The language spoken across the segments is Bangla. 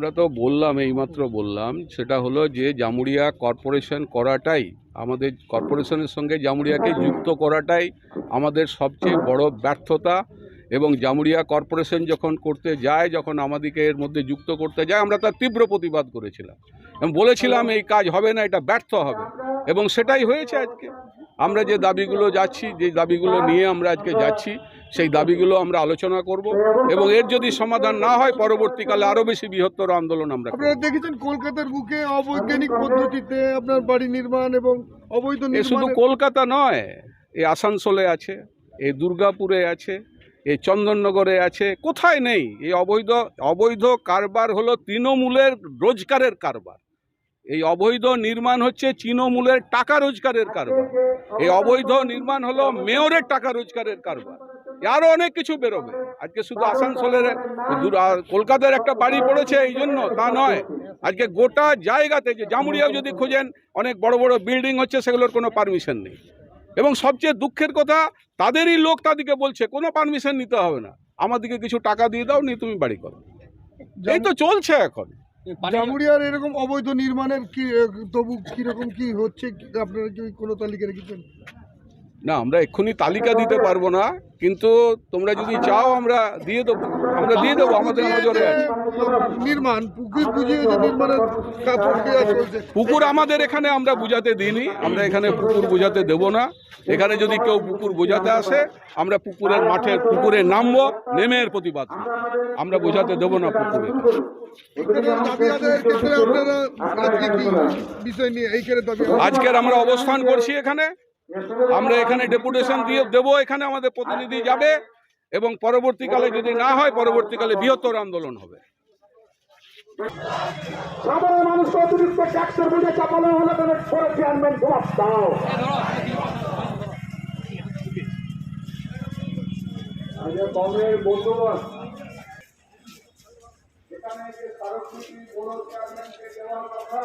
আমরা তো বললাম, এইমাত্র বললাম, সেটা হলো যে জামুরিয়া কর্পোরেশন করাটাই, আমাদের কর্পোরেশনের সঙ্গে জামুরিয়াকে যুক্ত করাটাই আমাদের সবচেয়ে বড় ব্যর্থতা এবং জামুরিয়া কর্পোরেশন যখন করতে যায়, যখন আমাদেরকে এর মধ্যে যুক্ত করতে যায়, আমরা তার তীব্র প্রতিবাদ করেছিলাম। এবং বলেছিলাম, এই কাজ হবে না, এটা ব্যর্থ হবে। এবং সেটাই হয়েছে আজকে। আমরা যে দাবিগুলো যাচ্ছি যে দাবিগুলো নিয়ে আমরা আজকে যাচ্ছি সেই দাবিগুলো আমরা আলোচনা করব এবং এর যদি সমাধান না হয় পরবর্তীকালে আরও বেশি বৃহত্তর আন্দোলন আমরা আপনারা দেখেছেন কলকাতার বুকে অবৈজ্ঞানিক পদ্ধতিতে আপনার বাড়ি নির্মাণ এবং অবৈধ এ শুধু কলকাতা নয় এ আসানসোলে আছে এ দুর্গাপুরে আছে এই চন্দননগরে আছে কোথায় নেই? এই অবৈধ অবৈধ কারবার হলো তৃণমূলের রোজগারের কারবার। এই অবৈধ নির্মাণ হচ্ছে তৃণমূলের টাকা রোজগারের কারবার। এই অবৈধ নির্মাণ হলো মেয়রের টাকা রোজগারের কারবার। আরও অনেক কিছু বেরোবে। আজকে শুধু আসানসোলের কলকাতার একটা বাড়ি পড়েছে এই জন্য, তা নয়। আজকে গোটা জায়গাতে যে জামুরিয়াও যদি খোঁজেন, অনেক বড় বড় বিল্ডিং হচ্ছে, সেগুলোর কোনো পারমিশন নেই। এবং সবচেয়ে দুঃখের কথা, তাদেরই লোক তাদেরকে বলছে, কোনো পারমিশন নিতে হবে না। আমাদেরকে কিছু টাকা দিয়ে দাও, নিয়ে তুমি বাড়ি করো। এই তো চলছে এখন। জামুরিয়ার এরকম অবৈধ নির্মাণের কি তবু কীরকম কি হচ্ছে? আপনারা কি কোনো তালিকা রেখেছেন? না আমরা এক্ষুনি তালিকা দিতে পারব না কিন্তু তোমরা যদি চাও আমরা দিয়ে দেবো আমরা দিয়ে দেবো আমাদের নজরে আছে নির্মাণ পুকুর বুঝিয়ে নির্মাণের পুকুর আমাদের এখানে আমরা বুঝাতে দিইনি আমরা এখানে পুকুর বুঝাতে দেব না। এখানে যদি কেউ পুকুর বোঝাতে আসে আমরা পুকুরের মাঠে পুকুরে নামবো নেমে এর প্রতিবাদ। আমরা বোঝাতে দেবো না পুকুরে। আজকের আমরা অবস্থান করছি এখানে। আমরা এখানে ডেপুটেশন দিয়ে দেবো, এখানে আমাদের প্রতিনিধি যাবে এবং পরবর্তীকালে যদি না হয়, পরবর্তীকালে বৃহত্তর আন্দোলন হবে। সাধারণ মানুষকে অতিরিক্ত ট্যাক্সের বুঝে চাপানো এখানে যে স্মারকলিপি বড় চেয়ারম্যানকে দেওয়ার কথা।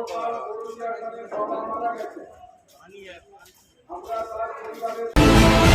গতকাল বড় চেয়ারম্যানের বাবা মারা গেছে আমরা তার পরিবারের